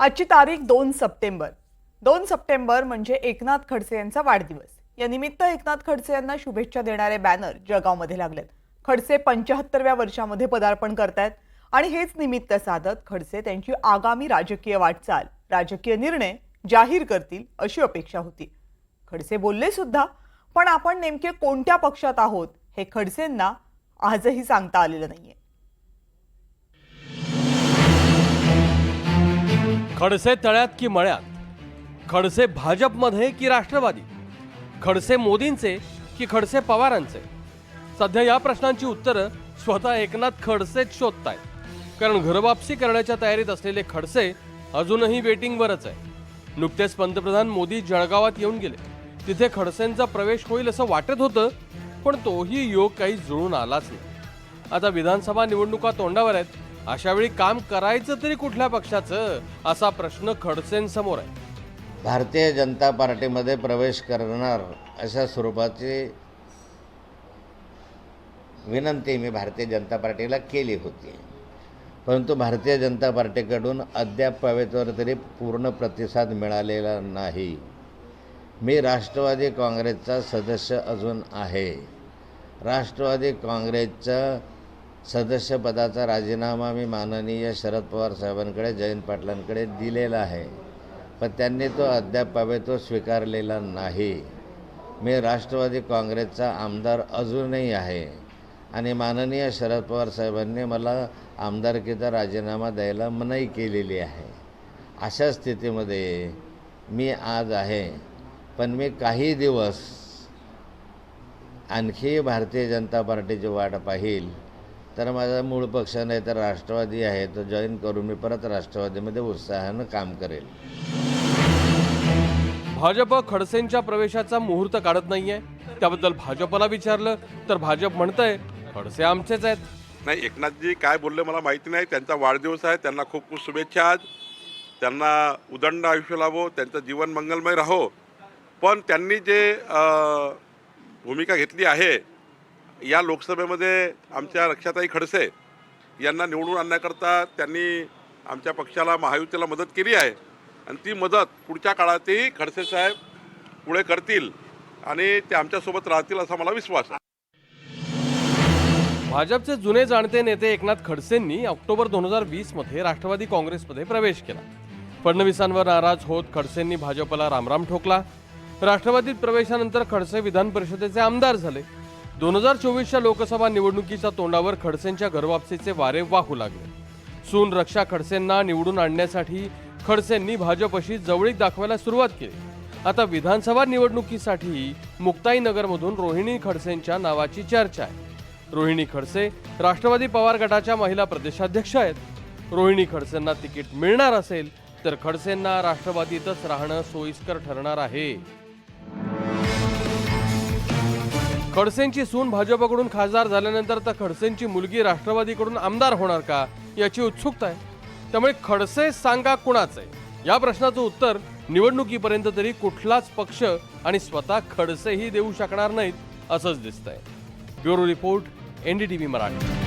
आजची तारीख दोन सप्टेंबर. दोन सप्टेंबर म्हणजे एकनाथ खडसे यांचा वाढदिवस. या निमित्त एकनाथ खडसे यांना शुभेच्छा देणारे बॅनर जळगावमध्ये लागलेत. खडसे पंच्याहत्तरव्या वर्षामध्ये पदार्पण करतायत आणि हेच निमित्त साधत खडसे त्यांची आगामी राजकीय वाटचाल राजकीय निर्णय जाहीर करतील अशी अपेक्षा होती. खडसे बोलले सुद्धा पण आपण नेमके कोणत्या पक्षात आहोत हे खडसेंना आजही सांगता आलेलं नाहीये. खडसे तळ्यात की मळ्यात? खडसे भाजपमध्ये की राष्ट्रवादी? खडसे मोदींचे की खडसे पवारांचे? सध्या या प्रश्नांची उत्तरं स्वतः एकनाथ खडसेच शोधतायत. कारण घरवापसी करण्याच्या तयारीत असलेले खडसे अजूनही वेटिंगवरच आहे नुकतेच पंतप्रधान मोदी जळगावात येऊन गेले. तिथे खडसेंचा प्रवेश होईल असं वाटत होतं पण तोही योग काही जुळून आलाच नाही. आता विधानसभा निवडणुका तोंडावर आहेत अशा वेळी काम करायचं तरी कुठल्या पक्षाचं? असा प्रश्न खडसेंसमोर आहे. भारतीय जनता पार्टीमध्ये प्रवेश करणार अशा स्वरूपाची विनंती मी भारतीय जनता पार्टीला केली होती. परंतु भारतीय जनता पार्टीकडून अद्याप पावेतवर तरी पूर्ण प्रतिसाद मिळालेला नाही. मी राष्ट्रवादी काँग्रेसचा सदस्य अजून आहे. राष्ट्रवादी काँग्रेसचं सदस्यपदाचा राजीनामा मी माननीय शरद पवार साहेबांकडे जयंत पाटलांकडे दिलेला आहे. पण त्यांनी तो अद्याप पावे तो स्वीकारलेला नाही. मी राष्ट्रवादी काँग्रेसचा आमदार अजूनही आहे आणि माननीय शरद पवार साहेबांनी मला आमदारकीचा राजीनामा द्यायला मनाई केलेली आहे. अशा स्थितीमध्ये मी आज आहे. पण मी काही दिवस आणखी भारतीय जनता पार्टीची वाट पाहिल. तर माझा मूळ पक्ष नाही तर राष्ट्रवादी आहे तो जॉईन करून मी परत राष्ट्रवादीमध्ये उत्साहानं काम करेल. भाजप खडसेंच्या प्रवेशाचा मुहूर्त काढत नाहीये. त्याबद्दल भाजपला विचारलं तर भाजप म्हणतंय खडसे आमचेच आहेत. नाही एकनाथजी काय बोलले मला माहिती नाही. त्यांचा वाढदिवस आहे त्यांना खूप खूप शुभेच्छा आज. त्यांना उदंड आयुष्य लाभो त्यांचं जीवन मंगलमय राहो. पण त्यांनी जे भूमिका घेतली आहे या लोकसभेमध्ये आमच्या रक्षाताई खडसे यांना निवडून आणण्याकरता त्यांनी आमच्या पक्षाला महायुतीला मदत केली आहे. आणि ती मदत पुढच्या काळातही खडसे साहेब पुढे करतील आणि ते आमच्यासोबत राहतील असा मला विश्वास आहे. भाजपचे जुने जाणते नेते एकनाथ खडसेंनी ऑक्टोबर दोन हजार वीसमध्ये राष्ट्रवादी काँग्रेसमध्ये प्रवेश केला. फडणवीसांवर नाराज होत खडसेंनी भाजपला रामराम ठोकला. राष्ट्रवादीत प्रवेशानंतर खडसे विधान परिषदेचे आमदार झाले. दोन हजार चोवीसच्या लोकसभा निवडणुकीच्या तोंडावर खडसेंच्या घरवापसीचे वारे वाहू लागले. सून रक्षा खडसेंना निवडून आणण्यासाठी खडसेंनी भाजपशी जवळीक दाखवायला सुरुवात केली. आता विधानसभा निवडणुकीसाठी मुक्ताईनगरमधून रोहिणी खडसेंच्या नावाची चर्चा आहे. रोहिणी खडसे राष्ट्रवादी पवार गटाच्या महिला प्रदेशाध्यक्ष आहेत. रोहिणी खडसेंना तिकीट मिळणार असेल तर खडसेंना राष्ट्रवादीतच राहणं सोयीस्कर ठरणार आहे. खडसेंची सून भाजपकडून खासदार झाल्यानंतर तर खडसेंची मुलगी राष्ट्रवादीकडून आमदार होणार का याची उत्सुकता आहे. त्यामुळे खडसे सांगा कुणाचं? आहे या प्रश्नाचं उत्तर निवडणुकीपर्यंत तरी कुठलाच पक्ष आणि स्वतः खडसेही देऊ शकणार नाहीत असंच दिसतंय. Bureau report NDTV Marathi.